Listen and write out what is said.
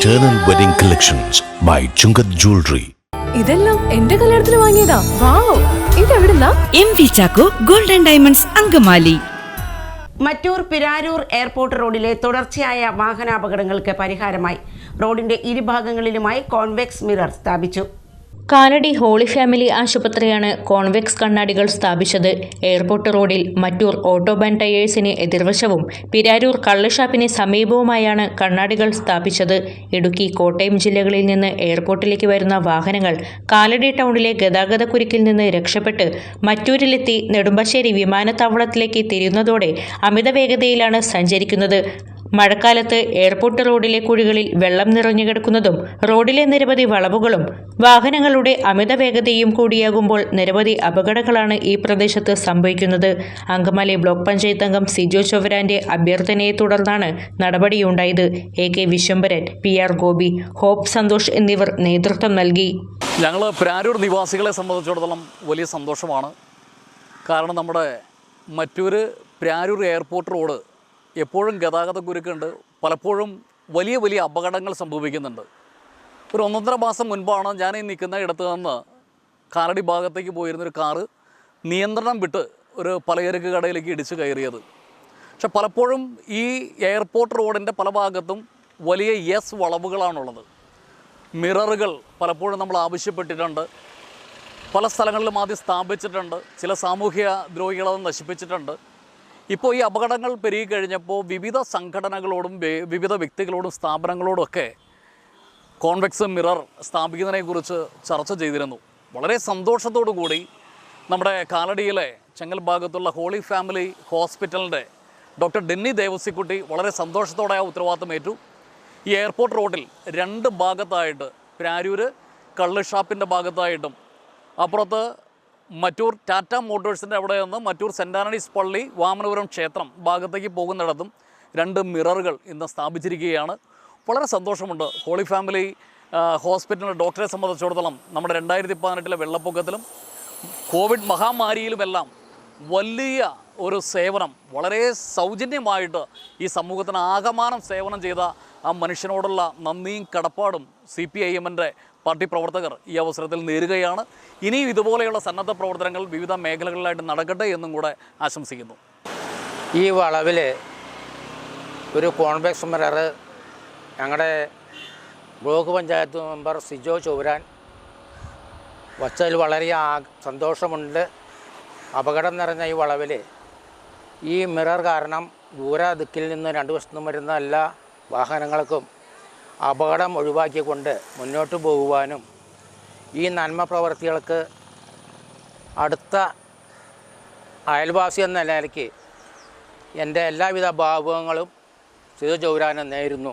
Eternal Wedding Collections by Chungat Jewelry. ഇതെല്ലാം എന്റെ കല്യാണത്തിന് വാങ്ങിയതാ. Wow ഇതെവിടുന്നാ? M V Chacko golden diamonds Angamaly. Mattoor Piraroor airport റോഡിലെ തുടർച്ചയായ വാഹനാപകടങ്ങൾക്ക് പരിഹാരമായി റോഡിന്റെ ഇരുഭാഗങ്ങളിലുമായി കോൺവെക്സ് മിറർ സ്ഥാപിച്ചു. കാലടി ഹോളി ഫാമിലി ആശുപത്രിയാണ് കോൺവെക്സ് കണ്ണാടികൾ സ്ഥാപിച്ചത്. എയർപോർട്ട് റോഡിൽ മറ്റൂർ ഓട്ടോബാൻ ടയേഴ്സിന് എതിർവശവും പിരാരൂർ കള്ളുഷാപ്പിന് സമീപവുമായാണ് കണ്ണാടികൾ സ്ഥാപിച്ചത്. ഇടുക്കി കോട്ടയം ജില്ലകളിൽ നിന്ന് എയർപോർട്ടിലേക്ക് വരുന്ന വാഹനങ്ങൾ കാലടി ടൗണിലെ ഗതാഗതക്കുരുക്കിൽ നിന്ന് രക്ഷപ്പെട്ട് മറ്റൂരിലെത്തി നെടുമ്പശ്ശേരി വിമാനത്താവളത്തിലേക്ക് തിരിയുന്നതോടെ അമിത വേഗതയിലാണ് സഞ്ചരിക്കുന്നത്. മഴക്കാലത്ത് എയർപോർട്ട് റോഡിലെ കുഴികളിൽ വെള്ളം നിറഞ്ഞു കിടക്കുന്നതും റോഡിലെ നിരവധി വളവുകളും വാഹനങ്ങളുടെ അമിത വേഗതയും കൂടിയാകുമ്പോൾ നിരവധി അപകടങ്ങളാണ് ഈ പ്രദേശത്ത് സംഭവിക്കുന്നത്. അങ്കമാലി ബ്ലോക്ക് പഞ്ചായത്ത് അംഗം സിജോ ചൊവരാന്റെ അഭ്യർത്ഥനയെ തുടർന്നാണ് നടപടിയുണ്ടായത്. A K Vishwambharan P R Gopi Hope Santhosh എന്നിവർ നേതൃത്വം നൽകി. ഞങ്ങൾ പ്രാരൂർ നിവാസികളെ സംബന്ധിച്ചിടത്തോളം വലിയ സന്തോഷമാണ്. കാരണം നമ്മുടെ മറ്റൊരു പ്രാരൂർ എയർപോർട്ട് റോഡ് എപ്പോഴും ഗതാഗത കുരുക്കുണ്ട്. പലപ്പോഴും വലിയ വലിയ അപകടങ്ങൾ സംഭവിക്കുന്നുണ്ട്. ഒരു ഒന്നൊന്നര മാസം മുൻപാണ് ഞാൻ ഈ നിൽക്കുന്ന ഇടത്ത് നിന്ന് കാലടി ഭാഗത്തേക്ക് പോയിരുന്നൊരു കാറ് നിയന്ത്രണം വിട്ട് ഒരു പലചരക്ക് കടയിലേക്ക് ഇടിച്ച് കയറിയത്. പക്ഷെ പലപ്പോഴും ഈ എയർപോർട്ട് റോഡിന്റെ പല ഭാഗത്തും വലിയ യെസ് വളവുകളാണുള്ളത്. മിററുകൾ പലപ്പോഴും നമ്മൾ ആവശ്യപ്പെട്ടിട്ടുണ്ട്. പല സ്ഥലങ്ങളിലും ആദ്യം സ്ഥാപിച്ചിട്ടുണ്ട്. ചില സാമൂഹ്യ ദ്രോഹികളത് നശിപ്പിച്ചിട്ടുണ്ട്. ഇപ്പോൾ ഈ അപകടങ്ങൾ പെരുകി കഴിഞ്ഞപ്പോൾ വിവിധ സംഘടനകളോടും വിവിധ വ്യക്തികളോടും സ്ഥാപനങ്ങളോടൊക്കെ കോൺവെക്സ് മിറർ സ്ഥാപിക്കുന്നതിനെക്കുറിച്ച് ചർച്ച ചെയ്തിരുന്നു. വളരെ സന്തോഷത്തോടു കൂടി നമ്മുടെ കാലടിയിലെ ചെങ്ങൽ ഭാഗത്തുള്ള ഹോളി ഫാമിലി ഹോസ്പിറ്റലിന്റെ ഡോക്ടർ ഡെന്നി ദേവസിക്കുട്ടി വളരെ സന്തോഷത്തോടെ ആ ഉത്തരവാദിത്തം ഏറ്റു. ഈ എയർപോർട്ട് റോഡിൽ രണ്ട് ഭാഗത്തായിട്ട് പ്രാരൂര് കള്ള് ഷാപ്പിന്റെ ഭാഗത്തായിട്ടും അപ്പുറത്ത് മറ്റൂർ ടാറ്റ മോട്ടോഴ്സിന്റെ അവിടെ നിന്ന് മറ്റൂർ സെന്റ് ആനഡീസ് പള്ളി വാമനപുരം ക്ഷേത്രം ഭാഗത്തേക്ക് പോകുന്നിടത്തും രണ്ട് മിററുകൾ ഇന്ന് സ്ഥാപിച്ചിരിക്കുകയാണ്. വളരെ സന്തോഷമുണ്ട്. ഹോളി ഫാമിലി ഹോസ്പിറ്റലിന്റെ ഡോക്ടറെ സംബന്ധിച്ചിടത്തോളം നമ്മുടെ രണ്ടായിരത്തി പതിനെട്ടിലെ വെള്ളപ്പൊക്കത്തിലും കോവിഡ് മഹാമാരിയിലുമെല്ലാം വലിയ ഒരു സേവനം വളരെ സൗജന്യമായിട്ട് ഈ സമൂഹത്തിന് ആകമാനം സേവനം ചെയ്ത ആ മനുഷ്യനോടുള്ള നന്ദിയും കടപ്പാടും സി പി ഐ എമ്മിന്റെ പാർട്ടി പ്രവർത്തകർ ഈ അവസരത്തിൽ നേരുകയാണ്. ഇനിയും ഇതുപോലെയുള്ള സന്നദ്ധ പ്രവർത്തനങ്ങൾ വിവിധ മേഖലകളിലായിട്ട് നടക്കട്ടെ എന്നും കൂടെ ആശംസിക്കുന്നു. ഈ വളവിൽ ഒരു കോൺവെക്സ് മിറർ ഞങ്ങളുടെ ബ്ലോക്ക് പഞ്ചായത്ത് മെമ്പർ സിജോ ചൗരാൻ വച്ചതിൽ വളരെ ആ സന്തോഷമുണ്ട്. അപകടം നിറഞ്ഞ ഈ വളവിൽ ഈ മിറർ കാരണം ദൂര ദിക്കിൽ നിന്ന് രണ്ട് വശത്തുനിന്നും വരുന്ന എല്ലാ വാഹനങ്ങൾക്കും അപകടം ഒഴിവാക്കിക്കൊണ്ട് മുന്നോട്ട് പോകുവാനും ഈ നന്മ പ്രവർത്തികൾക്ക് അടുത്ത അയൽവാസി എന്ന നിലയ്ക്ക് എന്റെ എല്ലാവിധ ഭാവുകങ്ങളും സിധു നേരുന്നു.